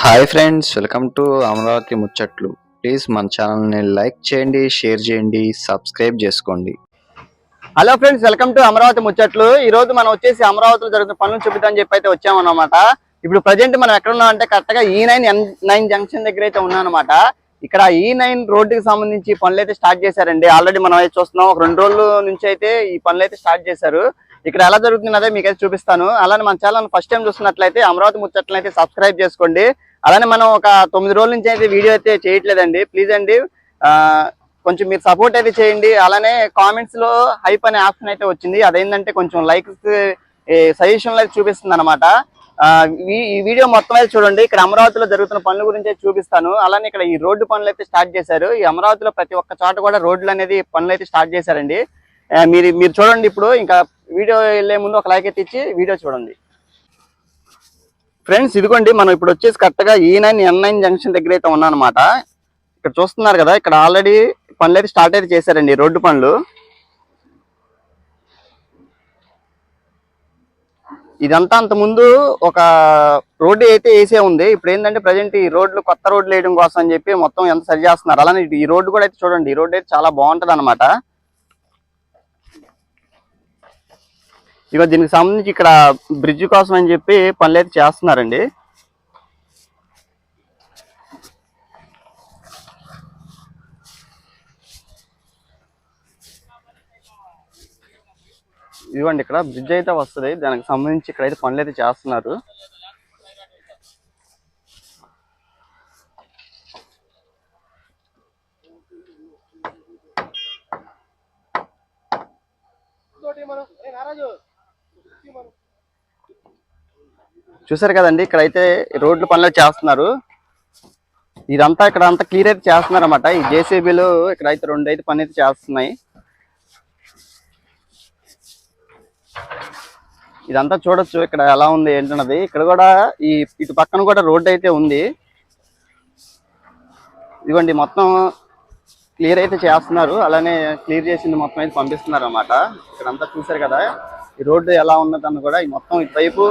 Hi friends welcome to Amaravati ముచ్చట్లు. Please మన ఛానల్ని లైక్ చేయండి షేర్ చేయండి సబ్స్క్రైబ్ చేసుకోండి. Hello friends welcome to Amaravati ముచ్చట్లు. ఈ రోజు మనం వచ్చేసి అమరావతిలో జరుగుతున్న పనులు చూపిద్దామని చెప్పి అయితే వచ్చామన్నమాట. ఇప్పుడు ప్రజెంట్ మనం ఎక్కడ ఉన్నాం అంటే కరెక్ట్గా ఈ నైన్ ఎన్ నైన్ జంక్షన్ దగ్గర అయితే ఉన్నానమాట ఇక్కడ e ఈ నైన్ రోడ్డుకి సంబంధించి పనులు అయితే స్టార్ట్ చేశారండి. ఆల్రెడీ మనం అయితే చూస్తున్నాం. ఒక రెండు రోజుల నుంచి అయితే ఈ పనులు అయితే స్టార్ట్ చేశారు. ఇక్కడ ఎలా జరుగుతుందో మీకైతే చూపిస్తాను. అలానే మన ఛానల్ ఫస్ట్ టైం చూస్తున్నట్లయితే అమరావతి ముచ్చట్లయితే సబ్స్క్రైబ్ చేసుకోండి. అలానే మనం ఒక తొమ్మిది రోజుల నుంచి అయితే వీడియో అయితే చేయట్లేదండి. ప్లీజ్ అండి కొంచెం మీరు సపోర్ట్ అయితే చేయండి. అలానే కామెంట్స్లో హైప్ అనే ఆప్షన్ అయితే వచ్చింది. అదేంటంటే కొంచెం లైక్స్ సజెషన్లు అయితే చూపిస్తుంది అనమాట ఈ వీడియో మొత్తం అయితే చూడండి. ఇక్కడ అమరావతిలో జరుగుతున్న పనుల గురించి చూపిస్తాను. అలానే ఇక్కడ ఈ రోడ్డు పనులు అయితే స్టార్ట్ చేశారు. ఈ అమరావతిలో ప్రతి ఒక్క చోట కూడా రోడ్లు అనేది పనులు అయితే స్టార్ట్ చేశారండి. మీరు మీరు చూడండి ఇప్పుడు. ఇంకా వీడియో వెళ్ళే ముందు ఒక లైక్ అయితే ఇచ్చి వీడియో చూడండి. ఫ్రెండ్స్ ఇదిగోండి మనం ఇప్పుడు వచ్చేసి కరెక్ట్గా ఈ నైన్ ఎన్ నైన్ జంక్షన్ దగ్గర అయితే ఉన్నానమాట. ఇక్కడ చూస్తున్నారు కదా ఇక్కడ ఆల్రెడీ పనులు అయితే స్టార్ట్ అయితే చేశారండి రోడ్డు పనులు. ఇదంతా అంత ముందు ఒక రోడ్డు అయితే వేసే ఉంది. ఇప్పుడు ఏంటంటే ప్రజెంట్ ఈ రోడ్లు కొత్త రోడ్లు వేయడం కోసం అని చెప్పి మొత్తం ఎంత సరి చేస్తున్నారు. అలానే ఈ రోడ్డు కూడా అయితే చూడండి ఈ రోడ్డు అయితే చాలా బాగుంటది అనమాట ఇక దీనికి సంబంధించి ఇక్కడ బ్రిడ్జ్ కోసం అని చెప్పి పనులు అయితే చేస్తున్నారండి. ఇదిగోండి ఇక్కడ బ్రిడ్జ్ అయితే వస్తుంది. దానికి సంబంధించి ఇక్కడ అయితే పనులు అయితే చేస్తున్నారు. చూసారు కదండి ఇక్కడైతే రోడ్లు పనులు చేస్తున్నారు. ఇదంతా ఇక్కడ అంతా క్లియర్ అయితే చేస్తున్నారు అనమాట ఈ జేసీబీలు ఇక్కడ అయితే రెండు అయితే పని అయితే చేస్తున్నాయి. ఇదంతా చూడొచ్చు ఇక్కడ ఎలా ఉంది ఏంటన్నది. ఇక్కడ కూడా ఈ ఇటు పక్కన కూడా రోడ్డు అయితే ఉంది. ఇదిగోండి మొత్తం క్లియర్ అయితే చేస్తున్నారు. అలానే క్లియర్ చేసింది మొత్తం అయితే పంపిస్తున్నారు అనమాట ఇక్కడంతా చూసారు కదా. ఈ రోడ్డు ఎలా ఉన్నదని కూడా ఈ మొత్తం ఇటువైపు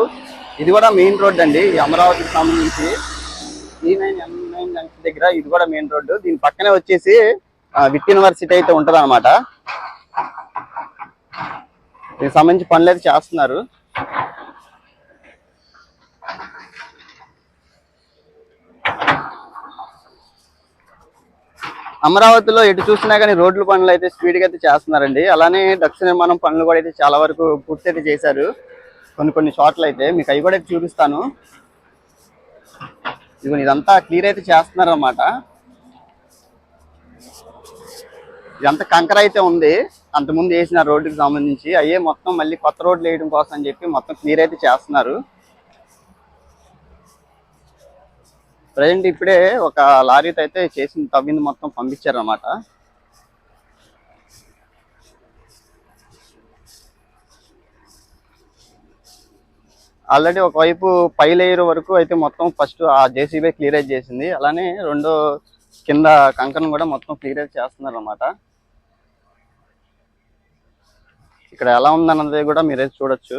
ఇది కూడా మెయిన్ రోడ్ అండి ఈ అమరావతికి సంబంధించి. ఈ నైన్ ఎం నైన్ జంక్షన్ దగ్గర ఇది కూడా మెయిన్ రోడ్డు. దీని పక్కనే వచ్చేసి విట్ యూనివర్సిటీ అయితే ఉంటుంది అనమాట దీనికి సంబంధించి పనులు అయితే చేస్తున్నారు. అమరావతిలో ఎటు చూసినా కానీ రోడ్ల పనులు అయితే స్పీడ్గా అయితే చేస్తున్నారండి. అలానే దక్షిణ నిర్మాణం పనులు కూడా అయితే చాలా వరకు పూర్తి అయితే చేశారు. కొన్ని కొన్ని చోట్ల అయితే మీకు అవి కూడా చూపిస్తాను. ఇదిగో ఇదంతా క్లియర్ అయితే చేస్తున్నారు అన్నమాట ఇదంతా కంకర అయితే ఉంది. అంతకుముందు వేసిన రోడ్డుకి సంబంధించి. అయ్యే మొత్తం మళ్ళీ కొత్త రోడ్లు వేయడం కోసం అని చెప్పి మొత్తం క్లియర్ అయితే చేస్తున్నారు. ప్రజెంట్ ఇప్పుడే ఒక లారీతో అయితే చేసిన తవ్వింది మొత్తం పంపించారనమాట ఆల్రెడీ ఒకవైపు పై లేయర్ వరకు అయితే మొత్తం ఫస్ట్ ఆ జేసీబీ క్లియర్ చేసింది. అలానే రెండో కింద కంకణం కూడా మొత్తం క్లియరేజ్ చేస్తున్నారు అనమాట ఇక్కడ ఎలా ఉందన్నది కూడా మీరైతే చూడొచ్చు.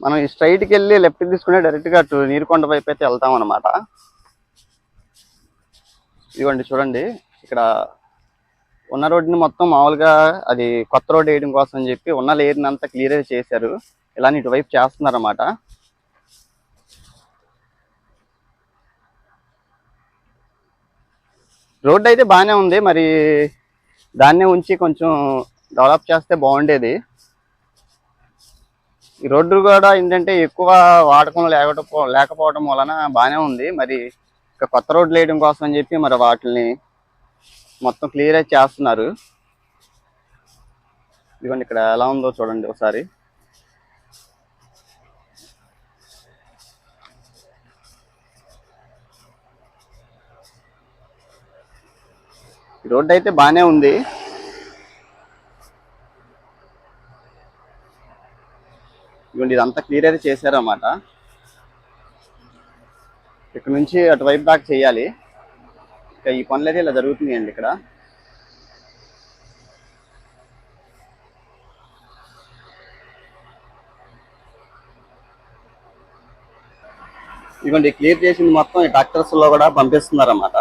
మనం ఈ స్ట్రైట్కి వెళ్ళి లెఫ్ట్ తీసుకునే డైరెక్ట్గా అటు నీరుకొండ వైపు అయితే వెళ్తాం అనమాట ఇదిగోండి చూడండి ఇక్కడ ఉన్న రోడ్డుని మొత్తం మామూలుగా అది కొత్త రోడ్ వేయడం కోసం అని చెప్పి ఉన్న లేయర్ని అంతా క్లియర్ చేశారు. ఇలా ఇటువైపు చేస్తున్నారు అనమాట రోడ్ అయితే బాగానే ఉంది మరి దాన్నే ఉంచి కొంచెం డెవలప్ చేస్తే బాగుండేది. ఈ రోడ్డు కూడా ఏంటంటే ఎక్కువ వాడకం లేకపో లేకపోవడం వలన బాగానే ఉంది. మరి ఇక కొత్త రోడ్లు వేయడం కోసం అని చెప్పి మరి వాటిని మొత్తం క్లియర్ అయితే చేస్తున్నారు. ఇదిగోండి ఇక్కడ ఎలా ఉందో చూడండి ఒకసారి. ఈ రోడ్డు అయితే బాగానే ఉంది. మీరు ఇదంతా క్లియర్ అయితే చేశారన్నమాట. ఇక్కడ నుంచి అటువైపు దాకా చేయాలి. ఇక ఈ పనులు అయితే ఇలా జరుగుతున్నాయండి ఇక్కడ. ఇవ్వండి క్లియర్ చేసింది మొత్తం ఈ డాక్టర్స్లో కూడా పంపిస్తున్నారన్నమాట.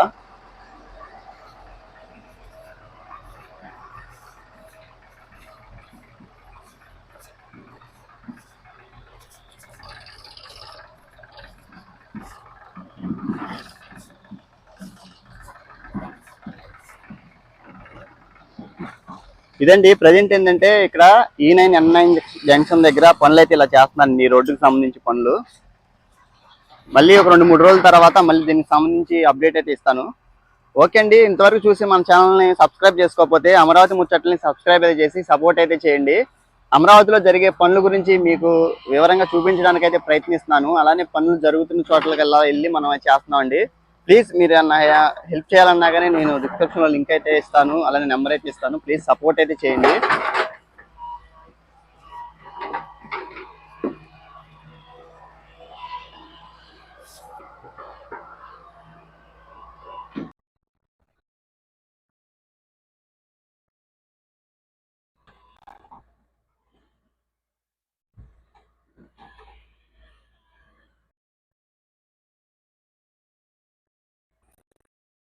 ఇదండి ప్రజెంట్ ఏంటంటే ఇక్కడ ఈ నైన్ ఎన్ నైన్ జంక్షన్ దగ్గర పనులు అయితే ఇలా చేస్తున్నాను ఈ రోడ్డుకి సంబంధించి పనులు. మళ్ళీ ఒక రెండు మూడు రోజుల తర్వాత మళ్ళీ దీనికి సంబంధించి అప్డేట్ అయితే ఇస్తాను. ఓకే అండి ఇంతవరకు చూసి మన ఛానల్ని సబ్స్క్రైబ్ చేసుకోకపోతే అమరావతి ముచ్చట్లని సబ్స్క్రైబ్ అయితే చేసి సపోర్ట్ అయితే చేయండి. అమరావతిలో జరిగే పనుల గురించి మీకు వివరంగా చూపించడానికి అయితే ప్రయత్నిస్తున్నాను. అలానే పనులు జరుగుతున్న చోట్లకల్లా వెళ్ళి మనం చేస్తున్నాం అండి ప్లీజ్ మీరు అన్న హెల్ప్ చేయాలన్నా కానీ నేను డిస్క్రిప్షన్లో లింక్ అయితే ఇస్తాను అలానే నెంబర్ అయితే ఇస్తాను. ప్లీజ్ సపోర్ట్ అయితే చేయండి.